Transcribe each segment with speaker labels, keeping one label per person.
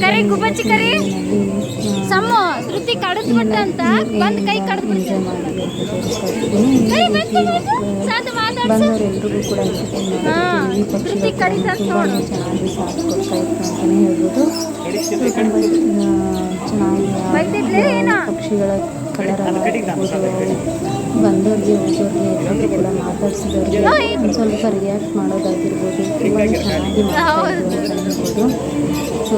Speaker 1: ಕರಿ ಗುಬ್ಬಚ್ಚಿ ಕರಿ sum ಶ್ರುತಿ ಕಡದ್ ಬಿಟ್ಟ ಅಂತ ಬಂದ್ ಕೈ ಕಡದ್ ಬಿಟ್ಟ ಕರಿ ಬಂತು ಬಂತು ಸಾಂತ ಮಾತಾಡ್ಸು ಶ್ರುತಿ ಕಡಿತ ನೋಡು. ಬೈತಿದ್ಲೆ ಏನೋ?
Speaker 2: ಪಕ್ಷಿಗಳ ಕಲರ್ ಬಂದವ್ರಿಗೆ ಹೋಗೋರಿಗೆ ಕೂಡ ಮಾತಾಡ್ಸಿದವ್ರಿಗೆ. ಒಂದು ಸ್ವಲ್ಪ ರಿಯಾಕ್ಟ್ ಮಾಡೋದಾಗಿರ್ಬೋದು, ತುಂಬ ಚೆನ್ನಾಗಿ ಅಂತ ಸೊ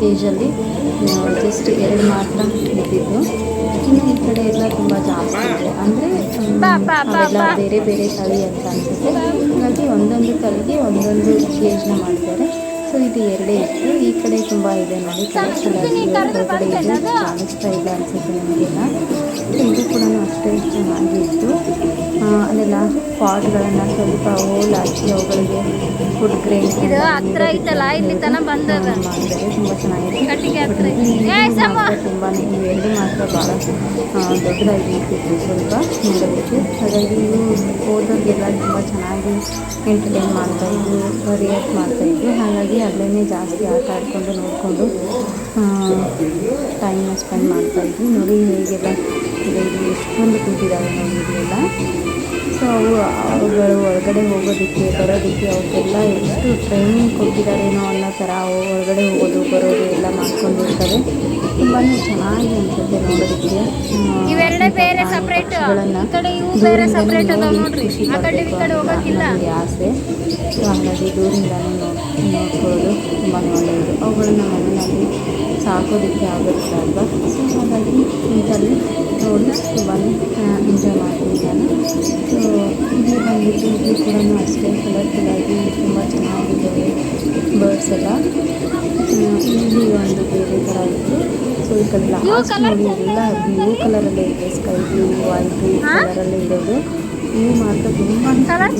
Speaker 2: ಕೇಜಲ್ಲಿ ಜಸ್ಟ್ ಎರಡು ಮಾತ್ರ ಇದ್ದಿದ್ದು. ಇನ್ನು ಈ ಕಡೆ ಎಲ್ಲ ತುಂಬ ಜಾಸ್ತಿ ಇದೆ. ಅಂದರೆ ಅವೆಲ್ಲ. ಬೇರೆ ಬೇರೆ ತಳಿ ಅಂತ ಅನ್ಸುತ್ತೆ. ಹಾಗಾಗಿ ಒಂದೊಂದು ತಳಿಗೆ ಒಂದೊಂದು ಕೇಜ್ನ ಮಾಡ್ತಾರೆ. ಸೊ ಇದು ಎರಡೇ ಇತ್ತು. ಕಡೆ ತುಂಬ ಇದೆ ನೋಡಿ. ಕಲೆಕ್ಷನ್ ಹೊರಗಡೆ ಇದೆ. ಕಾಣಿಸ್ತಾ ಇಲ್ಲ ಅನ್ಸುತ್ತೆ ನಿಮಗೆಲ್ಲ ಆ, ಅಲ್ಲೆಲ್ಲ ಪಾಟ್ಗಳನ್ನು ಸ್ವಲ್ಪ ಹೋಲ್ ಹಾಕಿ ಅವುಗಳಿಗೆ ಫುಡ್ ಗ್ರೇನ್
Speaker 1: ಇದು ಹತ್ರ ಐತಲ್ಲ ಇಲ್ಲಿ ತನ ಬಂದದ.
Speaker 2: ತುಂಬ ಚೆನ್ನಾಗಿದೆ.
Speaker 1: ಕಟ್ಟಿಗೆ ಹತ್ರ
Speaker 2: ತುಂಬಾ ಇವೆರಡು ಮಾತ್ರ ಭಾಳ ದೊಡ್ಡದಾಗಿ ಇರ್ತಿತ್ತು ಸ್ವಲ್ಪ ನೋಡೋದಕ್ಕೆ. ಹಾಗಾಗಿ ಇವು ಓದೋರಿಗೆಲ್ಲ ತುಂಬ ಚೆನ್ನಾಗಿ ಎಂಟರ್ಟೈನ್ ಮಾಡ್ತಾಯಿದ್ರು ರಿಯಾಕ್ಟ್ ಮಾಡ್ತಾಯಿದ್ರು ಹಾಗಾಗಿ ಅಲ್ಲೇ ಜಾಸ್ತಿ ಆಟ ಆಡ್ಕೊಂಡು ನೋಡಿಕೊಂಡು ಟೈಮ್ನ ಸ್ಪೆಂಡ್ ಮಾಡ್ತಾಯಿದ್ವಿ ನೋಡಿ ಹೇಗೆಲ್ಲ ಇದೆ. ಇದು ಎಷ್ಟೊಂದು ಕೂತಿದ್ದಾವೆ ನೋಡಿ ಇದೆಲ್ಲ ಸೊ ಅವು ಅವುಗಳು ಒಳಗಡೆ ಹೋಗೋದಕ್ಕೆ ಬರೋದಕ್ಕೆ ಅವಕ್ಕೆಲ್ಲ ಎಷ್ಟು ಟ್ರೈನಿಂಗ್ ಕೊಟ್ಟಿದ್ದಾರೇನೋ ಅನ್ನೋ ಥರ ಅವು ಒಳಗಡೆ ಹೋಗೋದು ಬರೋದು ಎಲ್ಲ ಮಾಡ್ಕೊಂಡಿರ್ತಾರೆ ತುಂಬಾ ಚೆನ್ನಾಗಿ ಅನಿಸುತ್ತೆ ನೋಡೋದಕ್ಕೆ.
Speaker 1: ಇವೆರಡೇ ಬೇರೆ.
Speaker 2: ನನಗೆ ಆಸೆ. ಸೊ ಹಾಗಾಗಿ ದೂರಿಂದನೇ ನೋಡಿ ನೋಡ್ಕೊಳ್ಳೋದು ತುಂಬಾ ಒಳ್ಳೆಯದು. ಅವುಗಳನ್ನ ಮನೆಯಲ್ಲಿ ಸಾಕೋದಕ್ಕೆ ಆಗುತ್ತೆ ಅಲ್ವಾ? ಸೊ ಹಾಗಾಗಿ ಇದರಲ್ಲಿ ನೋಡಿ ತುಂಬಾ ಎಂಜಾಯ್ ಮಾಡ್ತೀನಿ ನಾನು. ಇಲ್ಲಿ ಕೂಡ ಅಷ್ಟೇ ಕಲರ್ಫುಲ್ಲಾಗಿ ತುಂಬ ಚೆನ್ನಾಗಿದ್ದಾವೆ ಬರ್ಡ್ಸ್ ಎಲ್ಲ. ಇಲ್ಲಿ ಒಂದು ಬೇರೆ ಥರ ಇತ್ತು. ಸೊ ಈ ಕಡೆ ಲಾಸ್ಟ್ ನೋಡಿ ಎಲ್ಲ ಬ್ಲೂ ಕಲರಲ್ಲೇ ಇದೆ. ಸ್ಕೈ ಬ್ಲೂ ವೈಟ್
Speaker 1: ಬ್ಲೂ
Speaker 2: ಕಲರಲ್ಲೇ ಇರೋದು. ಇವು ಮಾತ್ರ ತುಂಬ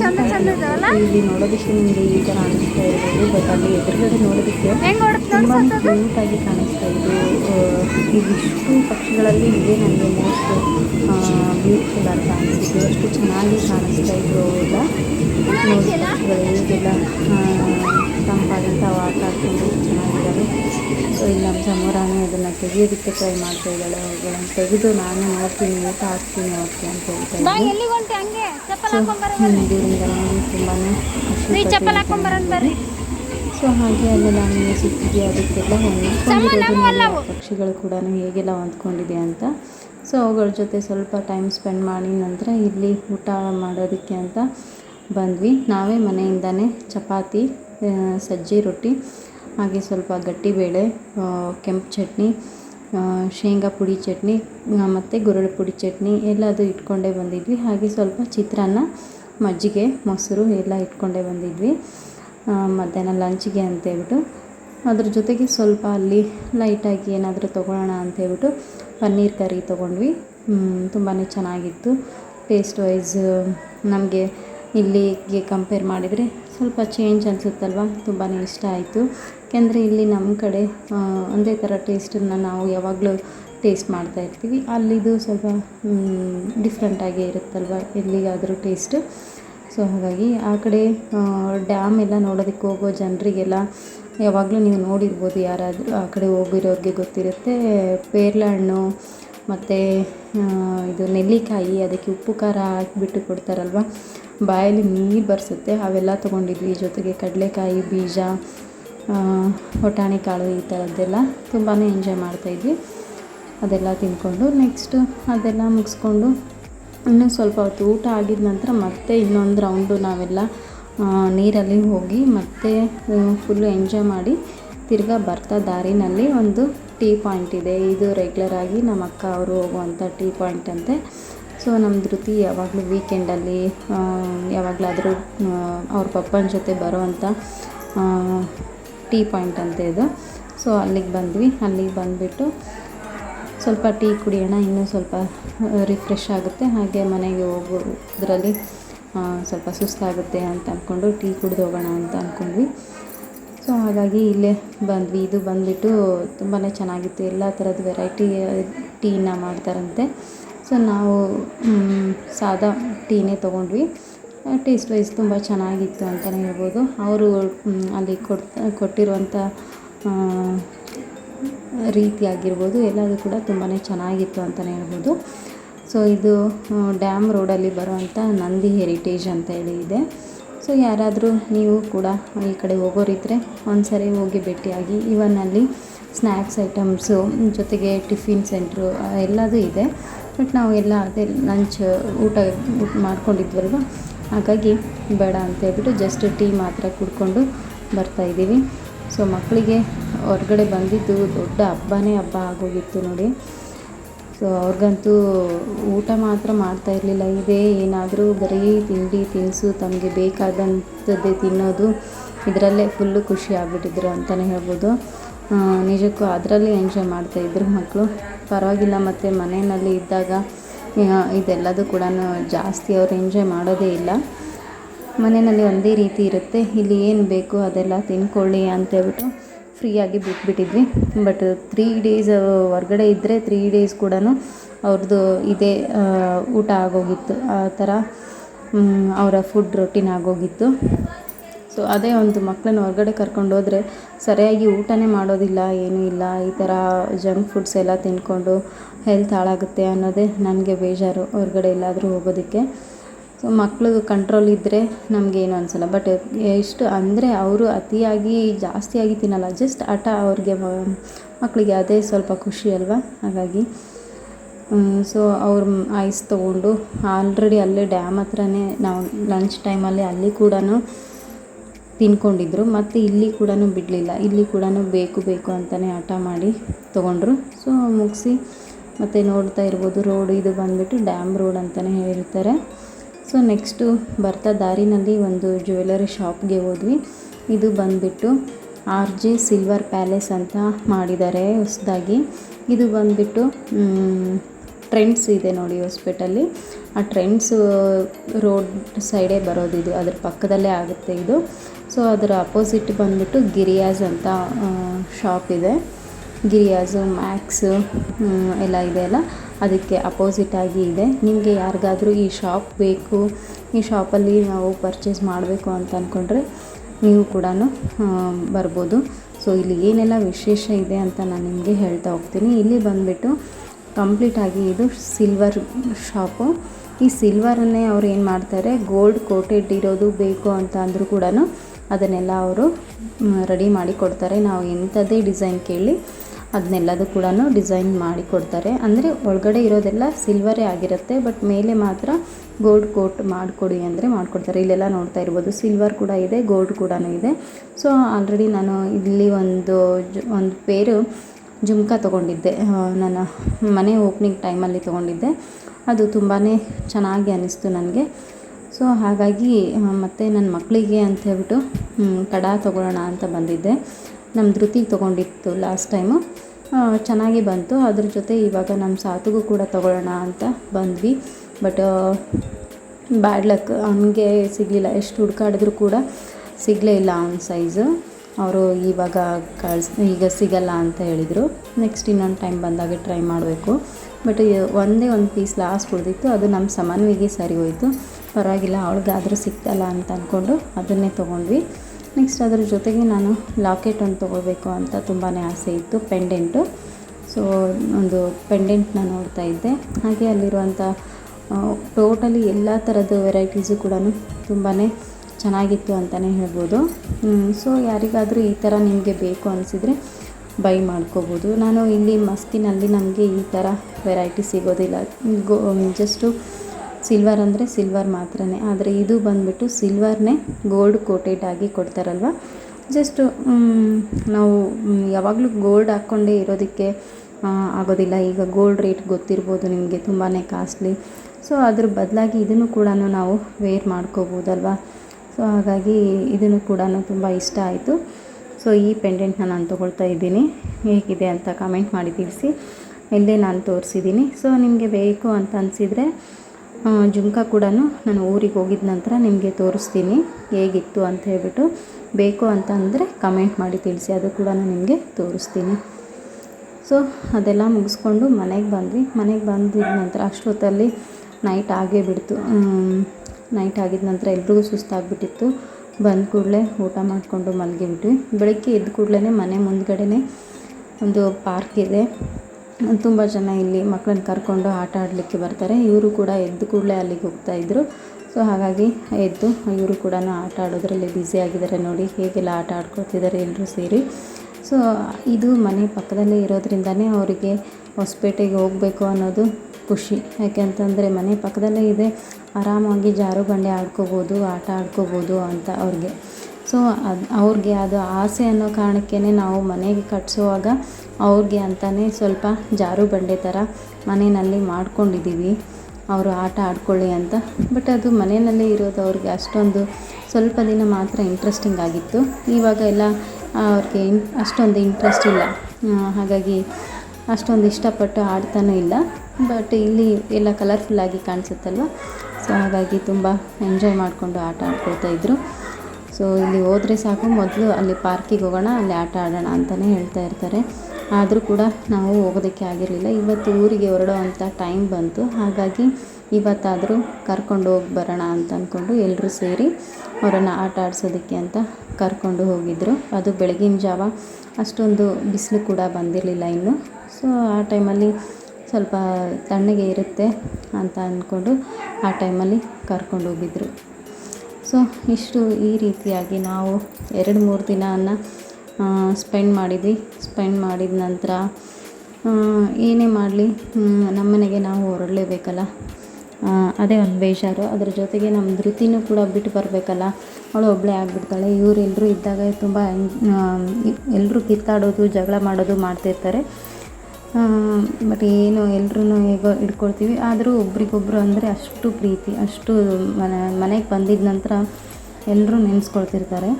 Speaker 1: ಚಂದ ಚಂದ ಇದಾವಲ್ಲ?
Speaker 2: ಇಲ್ಲಿ ನೋಡೋದಕ್ಕೆ ನಿಮಗೆ ಈ ಥರ ಅನಿಸ್ತಾ ಇರ್ಬೋದು ಬಟ್ ಅಲ್ಲಿ ಎದುರುಗಡೆ ನೋಡೋದಕ್ಕೆ ತುಂಬ ಕ್ಯೂಟಾಗಿ ಕಾಣಿಸ್ತಾ ಇದೆ. ಇದಿಷ್ಟು ಪಕ್ಷಿಗಳಲ್ಲಿ ಇದೇ ನನಗೆ ಮೋಸ್ಟ್ ಬ್ಯೂಟಿಫುಲ್ ಅಂತ ಅನಿಸಿದ್ದು ಅಷ್ಟು ಚೆನ್ನಾಗಿ ಕಾಣಿಸ್ತಾ ಇದ್ರು ಅವೆಲ್ಲ ನೋಡಿ ಪಕ್ಷಿಗಳು ಹೇಗೆಲ್ಲ ತಂಪಾದಂಥ ಆಟ ಆಡ್ಕೊಂಡು ಚೆನ್ನಾಗಿದ್ದಾವೆ ಸೊ ಇಲ್ಲಿ ನಮ್ಮ ಸಮೂರಾಣಿ ಅದನ್ನು ತೆಗಿಯೋದಕ್ಕೆ ಟ್ರೈ ಮಾಡ್ತಾ ಇದ್ದಾಳೆ. ಅವುಗಳನ್ನು ತೆಗೆದು ನಾನು ನೋಡ್ತೀನಿ ಊಟ ಹಾಕ್ತೀನಿ ಓಕೆ ಅಂತ ಹೇಳ್ತಾ
Speaker 1: ಇದ್ದೀನಿ
Speaker 2: ಇದರಿಂದ ನನಗೆ ತುಂಬಾ ಸೊ ಹಾಗೆ ಅಲ್ಲಿ ನಾನು ಸಿಕ್ಕಿದೆ ಅದಕ್ಕೆಲ್ಲ ಹೊಂದ್ಕೊಂಡಿರೋದು ಪಕ್ಷಿಗಳು ಕೂಡ ಹೇಗೆಲ್ಲ ಹೊಂದ್ಕೊಂಡಿದೆ ಅಂತ. ಸೊ ಅವುಗಳ ಜೊತೆ ಸ್ವಲ್ಪ ಟೈಮ್ ಸ್ಪೆಂಡ್ ಮಾಡಿ ನಂತರ ಇಲ್ಲಿ ಊಟ ಮಾಡೋದಕ್ಕೆ ಅಂತ ಬಂದ್ವಿ. ನಾವೇ ಮನೆಯಿಂದನೇ ಚಪಾತಿ ಸಜ್ಜಿ ರೊಟ್ಟಿ, ಹಾಗೆ ಸ್ವಲ್ಪ ಗಟ್ಟಿಬೇಳೆ ಕೆಂಪು ಚಟ್ನಿ ಶೇಂಗಾ ಪುಡಿ ಚಟ್ನಿ ಮತ್ತು ಗುರಳು ಪುಡಿ ಚಟ್ನಿ ಎಲ್ಲದು ಇಟ್ಕೊಂಡೇ ಬಂದಿದ್ವಿ. ಹಾಗೆ ಸ್ವಲ್ಪ ಚಿತ್ರಾನ್ನ, ಮಜ್ಜಿಗೆ, ಮೊಸರು ಎಲ್ಲ ಇಟ್ಕೊಂಡೇ ಬಂದಿದ್ವಿ. ಮಧ್ಯಾಹ್ನ ಲಂಚ್ಗೆ ಅಂತೇಳ್ಬಿಟ್ಟು ಅದ್ರ ಜೊತೆಗೆ ಸ್ವಲ್ಪ ಅಲ್ಲಿ ಲೈಟಾಗಿ ಏನಾದರೂ ತೊಗೊಳ್ಳೋಣ ಅಂತೇಳ್ಬಿಟ್ಟು ಪನ್ನೀರ್ ಕರಿ ತೊಗೊಂಡ್ವಿ. ತುಂಬಾ ಚೆನ್ನಾಗಿತ್ತು. ಟೇಸ್ಟ್ ವೈಸ್, ನಮಗೆ ಇಲ್ಲಿಗೆ ಕಂಪೇರ್ ಮಾಡಿದರೆ ಸ್ವಲ್ಪ ಚೇಂಜ್ ಅನಿಸುತ್ತಲ್ವ? ತುಂಬಾ ಇಷ್ಟ ಆಯಿತು. ಯಾಕೆಂದರೆ ಇಲ್ಲಿ ನಮ್ಮ ಕಡೆ ಒಂದೇ ಥರ ಟೇಸ್ಟನ್ನು ನಾವು ಯಾವಾಗಲೂ ಟೇಸ್ಟ್ ಮಾಡ್ತಾ ಇರ್ತೀವಿ. ಅಲ್ಲಿದು ಸ್ವಲ್ಪ ಡಿಫ್ರೆಂಟಾಗೇ ಇರುತ್ತಲ್ವ? ಎಲ್ಲಿಗಾದರೂ ಟೇಸ್ಟ್ ಸೊ ಹಾಗಾಗಿ ಆ ಕಡೆ ಡ್ಯಾಮ್ ಎಲ್ಲ ನೋಡೋದಕ್ಕೆ ಹೋಗೋ ಜನರಿಗೆಲ್ಲ ಯಾವಾಗಲೂ ನೀವು ನೋಡಿರ್ಬೋದು ಯಾರಾದರೂ, ಆ ಕಡೆ ಹೋಗಿರೋರಿಗೆ ಗೊತ್ತಿರುತ್ತೆ. ಪೇರ್ಲೆ ಹಣ್ಣು, ಮತ್ತು ಇದು ನೆಲ್ಲಿಕಾಯಿ, ಅದಕ್ಕೆ ಉಪ್ಪು ಖಾರ ಹಾಕಿಬಿಟ್ಟು ಕೊಡ್ತಾರಲ್ವ? ಬಾಯಲ್ಲಿ ನೀರು ಬರ್ಸುತ್ತೆ, ಅವೆಲ್ಲ ತೊಗೊಂಡಿದ್ವಿ. ಜೊತೆಗೆ ಕಡಲೆಕಾಯಿ, ಬೀಜ ಬಟಾಣಿ ಕಾಳು ಈ ಥರದ್ದೆಲ್ಲ ತುಂಬಾ ಎಂಜಾಯ್ ಮಾಡ್ತಾಯಿದ್ವಿ ಅದೆಲ್ಲ ತಿಂದ್ಕೊಂಡು ನೆಕ್ಸ್ಟು ಅದೆಲ್ಲ ಮುಗಿಸ್ಕೊಂಡು ಇನ್ನೂ ಸ್ವಲ್ಪ ಹೊತ್ತು ಊಟ ಆಗಿದ ನಂತರ ಮತ್ತೆ ಇನ್ನೊಂದು ರೌಂಡು ನಾವೆಲ್ಲ ನೀರಲ್ಲಿ ಹೋಗಿ ಮತ್ತೆ ಫುಲ್ಲು ಎಂಜಾಯ್ ಮಾಡಿ ತಿರ್ಗಾ ಬರ್ತಾ ದಾರಿನಲ್ಲಿ ಒಂದು ಟೀ ಪಾಯಿಂಟ್ ಇದೆ. ಇದು ರೆಗ್ಯುಲರ್ ಆಗಿ ನಮ್ಮ ಅಕ್ಕ ಅವರು ಹೋಗುವಂಥ ಟೀ ಪಾಯಿಂಟ್ ಅಂತೆ. ಸೊ ನಮ್ಮ ಧೃತಿ ಯಾವಾಗಲೂ ವೀಕೆಂಡಲ್ಲಿ ಯಾವಾಗಲಾದರೂ ಅವ್ರ ಪಪ್ಪನ ಜೊತೆ ಬರೋವಂಥ ಟೀ ಪಾಯಿಂಟ್ ಅಂತ ಇದು. ಸೊ ಅಲ್ಲಿಗೆ ಬಂದ್ವಿ. ಅಲ್ಲಿಗೆ ಬಂದುಬಿಟ್ಟು ಸ್ವಲ್ಪ ಟೀ ಕುಡಿಯೋಣ. ಇನ್ನೂ ಸ್ವಲ್ಪ ರಿಫ್ರೆಶ್ ಆಗುತ್ತೆ. ಹಾಗೆ ಮನೆಗೆ ಹೋಗೋದ್ರಲ್ಲಿ ಸ್ವಲ್ಪ ಸುಸ್ತಾಗುತ್ತೆ ಅಂತ ಅಂದ್ಕೊಂಡು ಟೀ ಕುಡಿದು ಹೋಗೋಣ ಅಂತ ಅಂದ್ಕೊಂಡ್ವಿ ಸೊ ಹಾಗಾಗಿ ಇಲ್ಲೇ ಬಂದ್ವಿ. ಇದು ಬಂದುಬಿಟ್ಟು ತುಂಬಾ ಚೆನ್ನಾಗಿತ್ತು. ಎಲ್ಲ ಥರದ ವೆರೈಟಿ ಟೀನ ಮಾಡ್ತಾರಂತೆ. ಸೊ ನಾವು ಸಾದಾ ಟೀನೇ ತೊಗೊಂಡ್ವಿ. ಟೇಸ್ಟ್ ವೈಸ್ ತುಂಬ ಚೆನ್ನಾಗಿತ್ತು ಅಂತಲೇ ಹೇಳ್ಬೋದು. ಅವರು ಅಲ್ಲಿ ಕೊಡ್ ಕೊಟ್ಟಿರುವಂಥ ರೀತಿ ಆಗಿರ್ಬೋದು, ಎಲ್ಲದೂ ಕೂಡ ತುಂಬಾ ಚೆನ್ನಾಗಿತ್ತು ಅಂತಲೇ ಹೇಳ್ಬೋದು. ಸೊ ಇದು ಡ್ಯಾಮ್ ರೋಡಲ್ಲಿ ಬರುವಂಥ ನಂದಿ ಹೆರಿಟೇಜ್ ಅಂತ ಹೇಳಿ ಇದೆ. ಸೊ ಯಾರಾದರೂ ನೀವು ಕೂಡ ಈ ಕಡೆ ಹೋಗೋರಿದ್ದರೆ ಒಂದು ಸರಿ ಹೋಗಿ ಭೇಟಿಯಾಗಿ ಇವನ್ನಲ್ಲಿ ಸ್ನ್ಯಾಕ್ಸ್ ಐಟಮ್ಸು ಜೊತೆಗೆ ಟಿಫಿನ್ ಸೆಂಟ್ರು ಎಲ್ಲದೂ ಇದೆ. ಬಟ್ ನಾವು ಎಲ್ಲ ಅದೇ ಲಂಚ್ ಊಟ ಊಟ ಮಾಡ್ಕೊಂಡಿದ್ವಲ್ವ? ಹಾಗಾಗಿ ಬೇಡ ಅಂತ ಹೇಳ್ಬಿಟ್ಟು ಜಸ್ಟ್ ಟೀ ಮಾತ್ರ ಕುಡ್ಕೊಂಡು ಬರ್ತಾಯಿದ್ದೀವಿ ಸೊ ಮಕ್ಕಳಿಗೆ ಹೊರಗಡೆ ಬಂದಿದ್ದು ದೊಡ್ಡ ಹಬ್ಬನೇ ಹಬ್ಬ ಆಗೋಗಿತ್ತು ನೋಡಿ. ಸೊ ಅವ್ರಿಗಂತೂ ಊಟ ಮಾತ್ರ ಮಾಡ್ತಾ ಇರಲಿಲ್ಲ. ಇದೇ ಏನಾದರೂ ಬರೀ ತಿಂಡಿ ತಿನಿಸು ತಮಗೆ ಬೇಕಾದಂಥದ್ದೇ ತಿನ್ನೋದು, ಇದರಲ್ಲೇ ಫುಲ್ಲು ಖುಷಿ ಆಗ್ಬಿಟ್ಟಿದ್ರು ಅಂತಲೇ ಹೇಳ್ಬೋದು. ನಿಜಕ್ಕೂ ಅದರಲ್ಲಿ ಎಂಜಾಯ್ ಮಾಡ್ತಾಯಿದ್ರು ಮಕ್ಕಳು ಪರವಾಗಿಲ್ಲ ಮತ್ತು ಮನೆಯಲ್ಲಿ ಇದ್ದಾಗ ಇದೆಲ್ಲದೂ ಕೂಡ ಜಾಸ್ತಿ ಅವ್ರು ಎಂಜಾಯ್ ಮಾಡೋದೇ ಇಲ್ಲ. ಮನೆಯಲ್ಲಿ ಒಂದೇ ರೀತಿ ಇರುತ್ತೆ. ಇಲ್ಲಿ ಏನು ಬೇಕು ಅದೆಲ್ಲ ತಿನ್ಕೊಳ್ಳಿ ಅಂತೇಳ್ಬಿಟ್ಟು ಫ್ರೀಯಾಗಿ ಬಿಟ್ಬಿಟ್ಟಿದ್ವಿ. ಬಟ್ ತ್ರೀ ಡೇಸ್ ಹೊರ್ಗಡೆ ಇದ್ದರೆ ತ್ರೀ ಡೇಸ್ ಕೂಡ ಅವ್ರದ್ದು ಇದೇ ಊಟ ಆಗೋಗಿತ್ತು. ಆ ಥರ ಅವರ ಫುಡ್ ರೊಟೀನ್ ಆಗೋಗಿತ್ತು. ಸೊ ಅದೇ ಒಂದು ಮಕ್ಕಳನ್ನ ಹೊರಗಡೆ ಕರ್ಕೊಂಡು ಹೋದರೆ ಸರಿಯಾಗಿ ಊಟನೇ ಮಾಡೋದಿಲ್ಲ, ಏನೂ ಇಲ್ಲ. ಈ ಥರ ಜಂಕ್ ಫುಡ್ಸ್ ಎಲ್ಲ ತಿನ್ಕೊಂಡು ಹೆಲ್ತ್ ಹಾಳಾಗುತ್ತೆ ಅನ್ನೋದೇ ನನಗೆ ಬೇಜಾರು. ಹೊರಗಡೆ ಎಲ್ಲಾದರೂ ಹೋಗೋದಕ್ಕೆ. ಸೊ ಮಕ್ಕಳು ಕಂಟ್ರೋಲ್ ಇದ್ದರೆ ನಮಗೇನು ಅನಿಸಲ್ಲ. ಬಟ್ ಎಷ್ಟು ಅಂದರೆ ಅವರು ಅತಿಯಾಗಿ ಜಾಸ್ತಿಯಾಗಿ ತಿನ್ನಲ್ಲ. ಜಸ್ಟ್ ಆಟ ಅವ್ರಿಗೆ ಮಕ್ಕಳಿಗೆ ಅದೇ ಸ್ವಲ್ಪ ಖುಷಿ ಅಲ್ವಾ? ಹಾಗಾಗಿ ಸೊ ಅವ್ರ ಐಸ್ ತೊಗೊಂಡು ಆಲ್ರೆಡಿ ಅಲ್ಲೇ ಡ್ಯಾಮ್ ಹತ್ರನೇ ನಾವು ಲಂಚ್ ಟೈಮಲ್ಲಿ ಅಲ್ಲಿ ಕೂಡ ತಿನ್ಕೊಂಡಿದ್ರು, ಮತ್ತು ಇಲ್ಲಿ ಕೂಡ ಬಿಡಲಿಲ್ಲ. ಇಲ್ಲಿ ಕೂಡ ಬೇಕು ಬೇಕು ಅಂತಲೇ ಹಠ ಮಾಡಿ ತೊಗೊಂಡ್ರು. ಸೊ ಮುಗಿಸಿ ಮತ್ತು ನೋಡ್ತಾ ಇರ್ಬೋದು ರೋಡ್ ಇದು ಬಂದುಬಿಟ್ಟು ಡ್ಯಾಮ್ ರೋಡ್ ಅಂತಲೇ ಹೇಳ್ತಾರೆ. ಸೊ ನೆಕ್ಸ್ಟು ಬರ್ತಾ ದಾರಿನಲ್ಲಿ ಒಂದು ಜ್ಯುವೆಲರಿ ಶಾಪ್ಗೆ ಹೋದ್ವಿ. ಇದು ಬಂದುಬಿಟ್ಟು ಆರ್ ಜೆ ಸಿಲ್ವರ್ ಪ್ಯಾಲೇಸ್ ಅಂತ ಮಾಡಿದ್ದಾರೆ ಹೊಸದಾಗಿ. ಇದು ಬಂದುಬಿಟ್ಟು ಟ್ರೆಂಡ್ಸ್ ಇದೆ ನೋಡಿ ಹೊಸ್ಪೇಟಲ್ಲಿ ಆ ಟ್ರೆಂಡ್ಸ್ ರೋಡ್ ಸೈಡೇ ಬರೋದು ಇದು ಅದ್ರ ಪಕ್ಕದಲ್ಲೇ ಆಗುತ್ತೆ ಇದು. ಸೊ ಅದರ ಅಪೋಸಿಟ್ ಬಂದುಬಿಟ್ಟು ಗಿರಿಯಾಸ್ ಅಂತ ಶಾಪ್ ಇದೆ. ಗಿರಿಯಾಸು ಮ್ಯಾಕ್ಸು ಎಲ್ಲ ಇದೆ ಅಲ್ಲ? ಅದಕ್ಕೆ ಅಪೋಸಿಟ್ ಆಗಿ ಇದೆ. ನಿಮಗೆ ಯಾರಿಗಾದರೂ ಈ ಶಾಪ್ ಬೇಕು, ಈ ಶಾಪಲ್ಲಿ ನಾವು ಪರ್ಚೇಸ್ ಮಾಡಬೇಕು ಅಂತ ಅಂದ್ಕೊಂಡ್ರೆ ನೀವು ಕೂಡ ಬರ್ಬೋದು. ಸೊ ಇಲ್ಲಿ ಏನೆಲ್ಲ ವಿಶೇಷ ಇದೆ ಅಂತ ನಾನು ನಿಮಗೆ ಹೇಳ್ತಾ ಹೋಗ್ತೀನಿ. ಇಲ್ಲಿ ಬಂದುಬಿಟ್ಟು ಕಂಪ್ಲೀಟಾಗಿ ಇದು ಸಿಲ್ವರ್ ಶಾಪು ಈ ಸಿಲ್ವರನ್ನೇ ಅವ್ರು ಏನು ಮಾಡ್ತಾರೆ? ಗೋಲ್ಡ್ ಕೋಟೆಡ್ ಇರೋದು ಬೇಕು ಅಂತ ಅಂದರೂ ಕೂಡ ಅದನ್ನೆಲ್ಲ ಅವರು ರೆಡಿ ಮಾಡಿ ಕೊಡ್ತಾರೆ. ನಾವು ಎಂಥದ್ದೇ ಡಿಸೈನ್ ಕೇಳಿ ಅದನ್ನೆಲ್ಲದು ಕೂಡ ಡಿಸೈನ್ ಮಾಡಿ ಕೊಡ್ತಾರೆ. ಅಂದರೆ ಒಳಗಡೆ ಇರೋದೆಲ್ಲ ಸಿಲ್ವರೇ ಆಗಿರುತ್ತೆ, ಬಟ್ ಮೇಲೆ ಮಾತ್ರ ಗೋಲ್ಡ್ ಕೋಟ್ ಮಾಡಿಕೊಡಿ ಅಂದರೆ ಮಾಡಿಕೊಡ್ತಾರೆ. ಇಲ್ಲೆಲ್ಲ ನೋಡ್ತಾ ಇರ್ಬೋದು, ಸಿಲ್ವರ್ ಕೂಡ ಇದೆ, ಗೋಲ್ಡ್ ಕೂಡ ಇದೆ. ಸೊ ಆಲ್ರೆಡಿ ನಾನು ಇಲ್ಲಿ ಒಂದು ಒಂದು ಪೇರು ಜುಮ್ಕಾ ತೊಗೊಂಡಿದ್ದೆ. ನನ್ನ ಮನೆ ಓಪನಿಂಗ್ ಟೈಮಲ್ಲಿ ತೊಗೊಂಡಿದ್ದೆ. ಅದು ತುಂಬಾ ಚೆನ್ನಾಗಿ ಅನ್ನಿಸ್ತು ನನಗೆ. ಸೊ ಹಾಗಾಗಿ ಮತ್ತು ನನ್ನ ಮಕ್ಕಳಿಗೆ ಅಂತ ಹೇಳ್ಬಿಟ್ಟು ಕಡಾ ಕಡ ತೊಗೊಳ್ಳೋಣ ಅಂತ ಬಂದಿದ್ದೆ. ನಮ್ಮ ಧೃತಿಗೆ ತೊಗೊಂಡಿತ್ತು ಲಾಸ್ಟ್ ಟೈಮು ಚೆನ್ನಾಗಿ ಬಂತು. ಅದ್ರ ಜೊತೆ ಇವಾಗ ನಮ್ಮ ಸಾತುಗೂ ಕೂಡ ತೊಗೊಳ್ಳೋಣ ಅಂತ ಬಂದ್ವಿ. ಬಟ್ ಬ್ಯಾಡ್ ಲಕ್ ಅವನಿಗೆ ಸಿಗಲಿಲ್ಲ. ಎಷ್ಟು ಹುಡ್ಕಾಡಿದ್ರು ಕೂಡ ಸಿಗಲೇ ಇಲ್ಲ ಅವ್ನ ಸೈಜು ಅವರು ಇವಾಗ ಕಳ್ಸ್, ಈಗ ಸಿಗಲ್ಲ ಅಂತ ಹೇಳಿದರು. ನೆಕ್ಸ್ಟ್ ಇನ್ನೊಂದು ಟೈಮ್ ಬಂದಾಗ ಟ್ರೈ ಮಾಡಬೇಕು. ಬಟ್ ಒಂದೇ ಒಂದು ಪೀಸ್ ಲಾಸ್ಟ್ ಉಳಿದಿತ್ತು. ಅದು ನಮ್ಮ ಸಮನ್ವಿಗೆ ಸರಿ ಹೋಯಿತು. ಪರವಾಗಿಲ್ಲ, ಅವಳಿಗಾದರೂ ಸಿಕ್ತಲ್ಲ ಅಂತ ಅಂದ್ಕೊಂಡು ಅದನ್ನೇ ತೊಗೊಂಡ್ವಿ. ನೆಕ್ಸ್ಟ್ ಅದ್ರ ಜೊತೆಗೆ ನಾನು ಲಾಕೆಟ್ ಒಂದು ತೊಗೊಳ್ಬೇಕು ಅಂತ ತುಂಬಾ ಆಸೆ ಇತ್ತು ಪೆಂಡೆಂಟು ಸೊ ಒಂದು ಪೆಂಡೆಂಟ್ನ ನೋಡ್ತಾ ಇದ್ದೆ. ಹಾಗೆ ಅಲ್ಲಿರುವಂಥ ಟೋಟಲಿ ಎಲ್ಲ ಥರದ ವೆರೈಟೀಸು ಕೂಡ ತುಂಬಾ ಚೆನ್ನಾಗಿತ್ತು ಅಂತಲೇ ಹೇಳ್ಬೋದು. ಸೊ ಯಾರಿಗಾದರೂ ಈ ಥರ ನಿಮಗೆ ಬೇಕು ಅನಿಸಿದರೆ ಬೈ ಮಾಡ್ಕೋಬೋದು. ನಾನು ಇಲ್ಲಿ ಮಸ್ತಿನಲ್ಲಿ ನನಗೆ ಈ ಥರ ವೆರೈಟಿ ಸಿಗೋದಿಲ್ಲ. ಗೋ ಜಸ್ಟು ಸಿಲ್ವರ್ ಅಂದರೆ ಸಿಲ್ವರ್ ಮಾತ್ರನೇ. ಆದರೆ ಇದು ಬಂದುಬಿಟ್ಟು ಸಿಲ್ವರ್ನೇ ಗೋಲ್ಡ್ ಕೋಟೆಡ್ ಆಗಿ ಕೊಡ್ತಾರಲ್ವ? ಜಸ್ಟು ನಾವು ಯಾವಾಗಲೂ ಗೋಲ್ಡ್ ಹಾಕ್ಕೊಂಡೇ ಇರೋದಕ್ಕೆ ಆಗೋದಿಲ್ಲ. ಈಗ ಗೋಲ್ಡ್ ರೇಟ್ ಗೊತ್ತಿರ್ಬೋದು, ನಿಮಗೆ ತುಂಬಾ ಕಾಸ್ಟ್ಲಿ ಸೊ ಅದ್ರ ಬದಲಾಗಿ ಇದನ್ನು ಕೂಡ ನಾವು ವೇರ್ ಮಾಡ್ಕೋಬೋದಲ್ವಾ? ಸೊ ಹಾಗಾಗಿ ಇದನ್ನು ಕೂಡ ತುಂಬ ಇಷ್ಟ ಆಯಿತು. ಸೊ ಈ ಪೆಂಡೆಂಟ್ನ ನಾನು ತೊಗೊಳ್ತಾ ಇದ್ದೀನಿ. ಹೇಗಿದೆ ಅಂತ ಕಮೆಂಟ್ ಮಾಡಿ ತಿಳಿಸಿ. ಇಲ್ಲೇ ನಾನು ತೋರಿಸಿದ್ದೀನಿ. ಸೊ ನಿಮಗೆ ಬೇಕು ಅಂತ ಅನಿಸಿದರೆ ಜುಮ್ಕಾ ಕೂಡ ನಾನು ಊರಿಗೆ ಹೋಗಿದ ನಂತರ ನಿಮಗೆ ತೋರಿಸ್ತೀನಿ ಹೇಗಿತ್ತು ಅಂತ ಹೇಳ್ಬಿಟ್ಟು. ಬೇಕು ಅಂತ ಅಂದರೆ ಕಮೆಂಟ್ ಮಾಡಿ ತಿಳಿಸಿ, ಅದು ಕೂಡ ನಿಮಗೆ ತೋರಿಸ್ತೀನಿ. ಸೊ ಅದೆಲ್ಲ ಮುಗಿಸ್ಕೊಂಡು ಮನೆಗೆ ಬಂದ್ವಿ. ಮನೆಗೆ ಬಂದಿದ ನಂತರ ಅಷ್ಟೊತ್ತಲ್ಲಿ ನೈಟ್ ಆಗೇ ಬಿಡ್ತು. ನೈಟ್ ಆಗಿದ ನಂತರ ಎಲ್ರಿಗೂ ಸುಸ್ತಾಗ್ಬಿಟ್ಟಿತ್ತು. ಬಂದ ಕೂಡಲೇ ಊಟ ಮಾಡಿಕೊಂಡು ಮಲಗಿಬಿಟ್ವಿ. ಬೆಳಗ್ಗೆ ಎದ್ದ ಕೂಡಲೇ ಮನೆ ಮುಂದ್ಗಡೆನೇ ಒಂದು ಪಾರ್ಕ್ ಇದೆ. ತುಂಬ ಜನ ಇಲ್ಲಿ ಮಕ್ಕಳನ್ನ ಕರ್ಕೊಂಡು ಆಟ ಆಡಲಿಕ್ಕೆ ಬರ್ತಾರೆ. ಇವರು ಕೂಡ ಎದ್ದ ಕೂಡಲೇ ಅಲ್ಲಿಗೆ ಹೋಗ್ತಾಯಿದ್ರು ಸೊ ಹಾಗಾಗಿ ಎದ್ದು ಇವರು ಕೂಡ ಆಟ ಆಡೋದ್ರಲ್ಲಿ ಬ್ಯುಸಿ ಆಗಿದ್ದಾರೆ ನೋಡಿ. ಹೇಗೆಲ್ಲ ಆಟ ಆಡ್ಕೊಳ್ತಿದ್ದಾರೆ ಎಲ್ಲರೂ ಸೇರಿ. ಸೊ ಇದು ಮನೆ ಪಕ್ಕದಲ್ಲೇ ಇರೋದ್ರಿಂದನೇ ಅವರಿಗೆ ಹೊಸಪೇಟೆಗೆ ಹೋಗಬೇಕು ಅನ್ನೋದು ಖುಷಿ. ಯಾಕೆಂತಂದರೆ ಮನೆ ಪಕ್ಕದಲ್ಲೇ ಇದೆ. ಆರಾಮಾಗಿ ಜಾರು ಬಂಡೆ ಆಡ್ಕೋಬೋದು, ಆಟ ಆಡ್ಕೋಬೋದು ಅಂತ ಅವ್ರಿಗೆ. ಸೊ ಅದು ಅವ್ರಿಗೆ ಅದು ಆಸೆ ಅನ್ನೋ ಕಾರಣಕ್ಕೇ ನಾವು ಮನೆಗೆ ಕಟ್ಟಿಸುವಾಗ ಅವ್ರಿಗೆ ಅಂತಲೇ ಸ್ವಲ್ಪ ಜಾರು ಬಂಡೆ ಥರ ಮನೆಯಲ್ಲಿ ಮಾಡ್ಕೊಂಡಿದ್ದೀವಿ. ಅವರು ಆಟ ಆಡ್ಕೊಳ್ಳಿ ಅಂತ. ಬಟ್ ಅದು ಮನೆಯಲ್ಲೇ ಇರೋದು ಅವ್ರಿಗೆ ಅಷ್ಟೊಂದು ಸ್ವಲ್ಪ ದಿನ ಮಾತ್ರ ಇಂಟ್ರೆಸ್ಟಿಂಗ್ ಆಗಿತ್ತು. ಇವಾಗ ಎಲ್ಲ ಅವ್ರಿಗೆ ಇನ್, ಅಷ್ಟೊಂದು ಇಂಟ್ರೆಸ್ಟ್ ಇಲ್ಲ. ಹಾಗಾಗಿ ಅಷ್ಟೊಂದು ಇಷ್ಟಪಟ್ಟು ಆಡ್ತಾನೂ ಇಲ್ಲ. ಬಟ್ ಇಲ್ಲಿ ಎಲ್ಲ ಕಲರ್ಫುಲ್ಲಾಗಿ ಕಾಣಿಸುತ್ತಲ್ವ? ಸೊ ಹಾಗಾಗಿ ತುಂಬ ಎಂಜಾಯ್ ಮಾಡಿಕೊಂಡು ಆಟ ಆಡ್ಕೊಳ್ತಾ ಇದ್ರು. ಸೊ ಇಲ್ಲಿ ಹೋದರೆ ಸಾಕು. ಮೊದಲು ಅಲ್ಲಿ ಪಾರ್ಕಿಗೆ ಹೋಗೋಣ, ಅಲ್ಲಿ ಆಟ ಆಡೋಣ ಅಂತಲೇ ಹೇಳ್ತಾ ಇರ್ತಾರೆ. ಆದರೂ ಕೂಡ ನಾವು ಹೋಗೋದಕ್ಕೆ ಆಗಿರಲಿಲ್ಲ. ಇವತ್ತು ಊರಿಗೆ ಹೊರಡೋ ಟೈಮ್ ಬಂತು. ಹಾಗಾಗಿ ಇವತ್ತಾದರೂ ಕರ್ಕೊಂಡು ಹೋಗಿ ಬರೋಣ ಅಂತ ಅಂದ್ಕೊಂಡು ಎಲ್ಲರೂ ಸೇರಿ ಅವರನ್ನು ಆಟ ಆಡಿಸೋದಕ್ಕೆ ಅಂತ ಕರ್ಕೊಂಡು ಹೋಗಿದ್ದರು ಅದು ಬೆಳಗಿನ ಜಾವ. ಅಷ್ಟೊಂದು ಬಿಸಿಲು ಕೂಡ ಬಂದಿರಲಿಲ್ಲ ಇನ್ನು. ಸೊ ಆ ಟೈಮಲ್ಲಿ ಸ್ವಲ್ಪ ತಣ್ಣಗೆ ಇರುತ್ತೆ ಅಂತ ಅಂದ್ಕೊಂಡು ಆ ಟೈಮಲ್ಲಿ ಕರ್ಕೊಂಡು ಹೋಗಿದ್ದರು ಸೊ ಇಷ್ಟು ಈ ರೀತಿಯಾಗಿ ನಾವು ಎರಡು ಮೂರು ದಿನನ ಸ್ಪೆಂಡ್ ಮಾಡಿದ್ವಿ. ಸ್ಪೆಂಡ್ ಮಾಡಿದ ನಂತರ ಏನೇ ಮಾಡಲಿ ನಮ್ಮನೆಗೆ ನಾವು ಹೊರಡಲೇಬೇಕಲ್ಲ. ಅದೇ ಒಂದು ಬೇಜಾರು ಅದ್ರ ಜೊತೆಗೆ ನಮ್ಮ ಧೃತಿನೂ ಕೂಡ ಬಿಟ್ಟು ಬರಬೇಕಲ್ಲ. ಅವಳು ಒಬ್ಬಳೇ ಆಗಿಬಿಡ್ತಾಳೆ. ಇವರೆಲ್ಲರೂ ಇದ್ದಾಗ ತುಂಬ ಎಲ್ಲರೂ ಕಿತ್ತಾಡೋದು, ಜಗಳ ಮಾಡೋದು ಮಾಡ್ತಿರ್ತಾರೆ ಬಟ್ ಏನು ಎಲ್ಲರೂ ಹೇಗೋ ಇಟ್ಕೊಳ್ತೀವಿ ಆದರೂ ಒಬ್ರಿಗೊಬ್ರು ಅಂದರೆ ಅಷ್ಟು ಪ್ರೀತಿ, ಅಷ್ಟು ಮನೆ, ಮನೆಗೆ ಬಂದಿದ್ದ ನಂತರ ಎಲ್ಲರೂ ನೆನೆಸ್ಕೊಳ್ತಿರ್ತಾರೆ.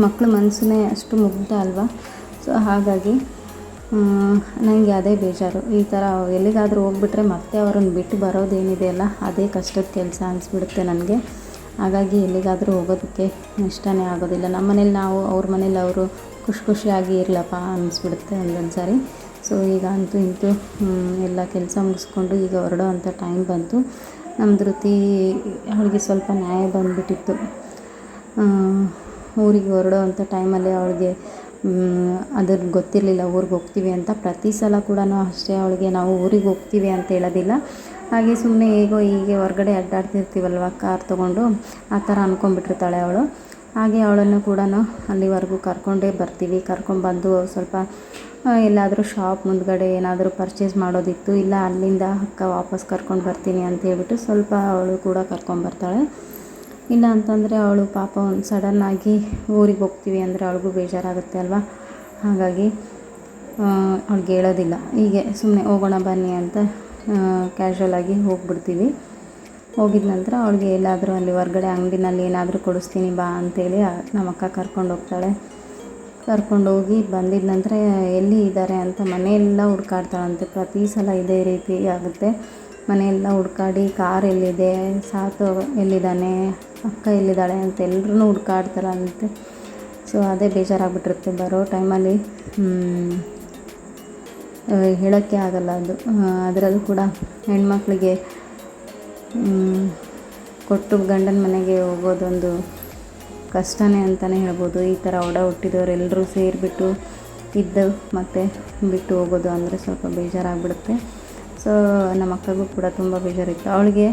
Speaker 2: ಮಕ್ಕಳ ಮನಸ್ಸನ್ನೇ ಅಷ್ಟು ಮುಗ್ಧ ಅಲ್ವಾ? ಸೊ ಹಾಗಾಗಿ ನನಗೆ ಅದೇ ಬೇಜಾರು. ಈ ಥರ ಎಲ್ಲಿಗಾದರೂ ಹೋಗ್ಬಿಟ್ರೆ ಮತ್ತೆ ಅವ್ರನ್ನ ಬಿಟ್ಟು ಬರೋದೇನಿದೆ ಅಲ್ಲ, ಅದೇ ಕಷ್ಟದ ಕೆಲಸ ಅನಿಸ್ಬಿಡುತ್ತೆ ನನಗೆ. ಹಾಗಾಗಿ ಎಲ್ಲಿಗಾದರೂ ಹೋಗೋದಕ್ಕೆ ಇಷ್ಟನೇ ಆಗೋದಿಲ್ಲ. ನಮ್ಮ ಮನೇಲಿ ನಾವು, ಅವ್ರ ಮನೇಲಿ ಅವರು ಖುಷಿ ಖುಷಿಯಾಗಿ ಇರಲಪ್ಪ ಅನಿಸ್ಬಿಡುತ್ತೆ ಒಂದೊಂದು ಸಾರಿ. ಸೊ ಈಗ ಅಂತೂ ಇಂತೂ ಎಲ್ಲ ಕೆಲಸ ಮುಗಿಸ್ಕೊಂಡು ಈಗ ಹೊರಡೋ ಅಂಥ ಟೈಮ್ ಬಂತು. ನಮ್ಮ ಧೃತಿ ಅವಳಿಗೆ ಸ್ವಲ್ಪ ನ್ಯಾಯ ಬಂದುಬಿಟ್ಟಿತ್ತು. ಊರಿಗೆ ಹೊರಡೋ ಅಂಥ ಟೈಮಲ್ಲಿ ಅವಳಿಗೆ ಅದು ಗೊತ್ತಿರಲಿಲ್ಲ ಊರಿಗೆ ಹೋಗ್ತೀವಿ ಅಂತ. ಪ್ರತಿ ಸಲ ಕೂಡ ಅಷ್ಟೇ ಅವಳಿಗೆ ನಾವು ಊರಿಗೆ ಹೋಗ್ತೀವಿ ಅಂತ ಹೇಳೋದಿಲ್ಲ. ಹಾಗೆ ಸುಮ್ಮನೆ ಹೇಗೋ ಹೀಗೆ ಹೊರಗಡೆ ಅಡ್ಡಾಡ್ತಿರ್ತೀವಲ್ವ ಕಾರ್ ತೊಗೊಂಡು, ಆ ಥರ ಅಂದ್ಕೊಂಡ್ಬಿಟ್ಟಿರ್ತಾಳೆ ಅವಳು. ಹಾಗೆ ಅವಳನ್ನು ಕೂಡ ಅಲ್ಲಿವರೆಗೂ ಕರ್ಕೊಂಡೇ ಬರ್ತೀವಿ. ಕರ್ಕೊಂಡ್ಬಂದು ಸ್ವಲ್ಪ ಎಲ್ಲಾದರೂ ಶಾಪ್ ಮುಂದ್ಗಡೆ ಏನಾದರೂ ಪರ್ಚೇಸ್ ಮಾಡೋದಿತ್ತು, ಇಲ್ಲ ಅಲ್ಲಿಂದ ಅಕ್ಕ ವಾಪಸ್ ಕರ್ಕೊಂಡು ಬರ್ತೀನಿ ಅಂತ ಹೇಳ್ಬಿಟ್ಟು ಸ್ವಲ್ಪ ಅವಳು ಕೂಡ ಕರ್ಕೊಂಬರ್ತಾಳೆ ಇಲ್ಲ ಅಂತಂದರೆ ಅವಳು ಪಾಪ ಒಂದು ಸಡನ್ನಾಗಿ ಊರಿಗೆ ಹೋಗ್ತೀವಿ ಅಂದರೆ ಅವಳಿಗೂ ಬೇಜಾರಾಗುತ್ತೆ ಅಲ್ವಾ? ಹಾಗಾಗಿ ಅವ್ಳಿಗೆ ಹೇಳೋದಿಲ್ಲ. ಹೀಗೆ ಸುಮ್ಮನೆ ಹೋಗೋಣ ಬನ್ನಿ ಅಂತ ಕ್ಯಾಶುವಲ್ ಆಗಿ ಹೋಗ್ಬಿಡ್ತೀವಿ. ಹೋಗಿದ ನಂತರ ಅವಳಿಗೆ ಎಲ್ಲಾದರೂ ಅಲ್ಲಿ ಹೊರ್ಗಡೆ ಅಂಗಡಿನಲ್ಲಿ ಏನಾದರೂ ಕೊಡಿಸ್ತೀನಿ ಬಾ ಅಂತೇಳಿ ನಮ್ಮ ಅಕ್ಕ ಕರ್ಕೊಂಡು ಹೋಗ್ತಾಳೆ. ಕರ್ಕೊಂಡು ಹೋಗಿ ಬಂದಿದ ನಂತರ ಎಲ್ಲಿ ಇದ್ದಾರೆ ಅಂತ ಮನೆಯೆಲ್ಲ ಹುಡ್ಕಾಡ್ತಾಳಂತೆ. ಪ್ರತಿ ಸಲ ಇದೇ ರೀತಿ ಆಗುತ್ತೆ. ಮನೆಯೆಲ್ಲ ಹುಡ್ಕಾಡಿ ಕಾರ್ ಎಲ್ಲಿದೆ ಸಾತು ಎಲ್ಲಿದ್ದಾನೆ, ಅಕ್ಕ ಎಲ್ಲಿದ್ದಾಳೆ ಅಂತ ಎಲ್ಲರೂ ಹುಡ್ಕಾಡ್ತಾರಂತೆ ಸೊ ಅದೇ ಬೇಜಾರಾಗ್ಬಿಟ್ಟಿರುತ್ತೆ. ಬರೋ ಟೈಮಲ್ಲಿ ಹೇಳೋಕ್ಕೆ ಆಗಲ್ಲ ಅದು. ಅದರಲ್ಲೂ ಕೂಡ ಹೆಣ್ಮಕ್ಳಿಗೆ ಕೊಟ್ಟು ಗಂಡನ ಮನೆಗೆ ಹೋಗೋದೊಂದು ಕಷ್ಟನೇ ಅಂತಲೇ ಹೇಳ್ಬೋದು. ಈ ಥರ ಒಡ ಹುಟ್ಟಿದವರೆಲ್ಲರೂ ಸೇರಿಬಿಟ್ಟು ಇದ್ದು ಮತ್ತೆ ಬಿಟ್ಟು ಹೋಗೋದು ಅಂದರೆ ಸ್ವಲ್ಪ ಬೇಜಾರಾಗ್ಬಿಡುತ್ತೆ. ಸೊ ನಮ್ಮ ಅಕ್ಕಗೂ ಕೂಡ ತುಂಬ ಬೇಜಾರಿತ್ತು. ಅವಳಿಗೆ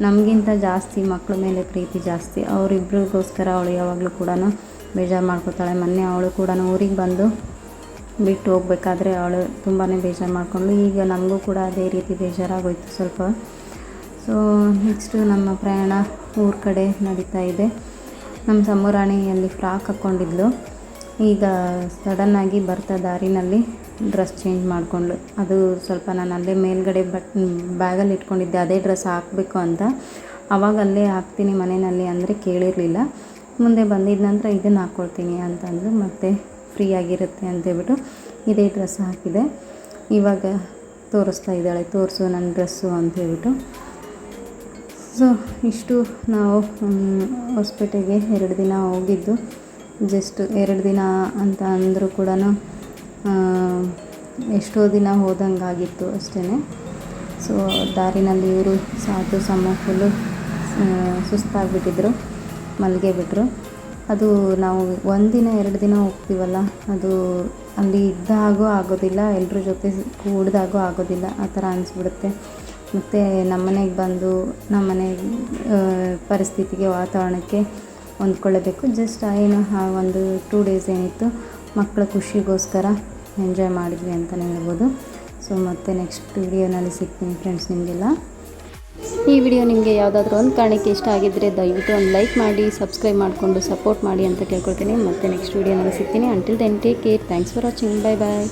Speaker 2: ನಮಗಿಂತ ಜಾಸ್ತಿ ಮಕ್ಕಳ ಮೇಲೆ ಪ್ರೀತಿ ಜಾಸ್ತಿ. ಅವರಿಬ್ರಿಗೋಸ್ಕರ ಅವಳು ಯಾವಾಗಲೂ ಕೂಡ ಬೇಜಾರು ಮಾಡ್ಕೋತಾಳೆ. ಮೊನ್ನೆ ಅವಳು ಕೂಡ ಊರಿಗೆ ಬಂದು ಬಿಟ್ಟು ಹೋಗ್ಬೇಕಾದ್ರೆ ಅವಳು ತುಂಬಾ ಬೇಜಾರು ಮಾಡ್ಕೊಂಡ್ಳು. ಈಗ ನಮಗೂ ಕೂಡ ಅದೇ ರೀತಿ ಬೇಜಾರಾಗೋಯ್ತು ಸ್ವಲ್ಪ. ಸೊ ನೆಕ್ಸ್ಟು ನಮ್ಮ ಪ್ರಯಾಣ ಊರ ಕಡೆ ನಡೀತಾ ಇದೆ. ನಮ್ಮ ಸಮೂರಾಣಿಯಲ್ಲಿ ಫ್ರಾಕ್ ಹಾಕ್ಕೊಂಡಿದ್ಲು ಈಗ ಸಡನ್ನಾಗಿ ಬರ್ತಾ ದಾರಿನಲ್ಲಿ ಡ್ರೆಸ್ ಚೇಂಜ್ ಮಾಡಿಕೊಂಡು ಅದು ಸ್ವಲ್ಪ ನಾನು ಅಲ್ಲೇ ಮೇಲ್ಗಡೆ ಬಟ್ ಬ್ಯಾಗಲ್ಲಿ ಇಟ್ಕೊಂಡಿದ್ದೆ, ಅದೇ ಡ್ರೆಸ್ ಹಾಕಬೇಕು ಅಂತ. ಅವಾಗ ಅಲ್ಲೇ ಹಾಕ್ತೀನಿ ಮನೆಯಲ್ಲಿ ಅಂದರೆ ಕೇಳಿರಲಿಲ್ಲ. ಮುಂದೆ ಬಂದಿದ ನಂತರ ಇದನ್ನು ಹಾಕ್ಕೊಳ್ತೀನಿ ಅಂತಂದು ಮತ್ತೆ ಫ್ರೀ ಆಗಿರುತ್ತೆ ಅಂತೇಳ್ಬಿಟ್ಟು ಇದೇ ಡ್ರೆಸ್ ಹಾಕಿದೆ. ಇವಾಗ ತೋರಿಸ್ತಾ ಇದ್ದಾಳೆ, ತೋರಿಸು ನನ್ನ ಡ್ರೆಸ್ಸು ಅಂತ ಹೇಳ್ಬಿಟ್ಟು. ಸೊ ಇಷ್ಟು ನಾವು ಹೊಸಪೇಟೆಗೆ ಎರಡು ದಿನ ಹೋಗಿದ್ದು. ಜಸ್ಟ್ ಎರಡು ದಿನ ಅಂತ ಅಂದರೂ ಕೂಡ ಎಷ್ಟೋ ದಿನ ಹೋದಂಗಾಗಿತ್ತು ಅಷ್ಟೇ ಸೊ ದಾರಿನಲ್ಲಿ ಇವರು ಸಾಧು ಸಮ ಫುಲ್ಲು ಸುಸ್ತಾಗಿಬಿಟ್ಟಿದ್ರು, ಮಲ್ಗೆ ಬಿಟ್ಟರು ಅದು ನಾವು ಒಂದಿನ ಎರಡು ದಿನ ಹೋಗ್ತೀವಲ್ಲ, ಅದು ಅಲ್ಲಿ ಇದ್ದಾಗೂ ಆಗೋದಿಲ್ಲ ಎಲ್ಲರ ಜೊತೆ ಕೂಡ್ದಾಗೂ ಆಗೋದಿಲ್ಲ, ಆ ಥರ ಅನಿಸ್ಬಿಡುತ್ತೆ. ಮತ್ತು ನಮ್ಮನೆಗೆ ಬಂದು, ನಮ್ಮನೆ ಪರಿಸ್ಥಿತಿಗೆ, ವಾತಾವರಣಕ್ಕೆ ಹೊಂದ್ಕೊಳ್ಳೇಬೇಕು. ಜಸ್ಟ್ ಏನು ಒಂದು ಟೂ ಡೇಸ್ ಏನಿತ್ತು. ಮಕ್ಕಳ ಖುಷಿಗೋಸ್ಕರ ಎಂಜಾಯ್ ಮಾಡಿದ್ವಿ ಅಂತಲೇ ಹೇಳ್ಬೋದು. ಸೊ ಮತ್ತೆ ನೆಕ್ಸ್ಟ್ ವಿಡಿಯೋನಲ್ಲಿ ಸಿಗ್ತೀನಿ ಫ್ರೆಂಡ್ಸ್ ನಿಮಗೆಲ್ಲ. ಈ ವಿಡಿಯೋ ನಿಮಗೆ ಯಾವುದಾದ್ರೂ ಒಂದು ಕಾರಣಕ್ಕೆ ಇಷ್ಟ ಆಗಿದ್ದರೆ ದಯವಿಟ್ಟು ಒಂದು ಲೈಕ್ ಮಾಡಿ ಸಬ್ಸ್ಕ್ರೈಬ್ ಮಾಡಿಕೊಂಡು ಸಪೋರ್ಟ್ ಮಾಡಿ ಅಂತ ಕೇಳ್ಕೊಳ್ತೀನಿ. ಮತ್ತೆ ನೆಕ್ಸ್ಟ್ ವಿಡಿಯೋನಲ್ಲಿ ಸಿಗ್ತೀನಿ. Until then take care thanks for watching bye bye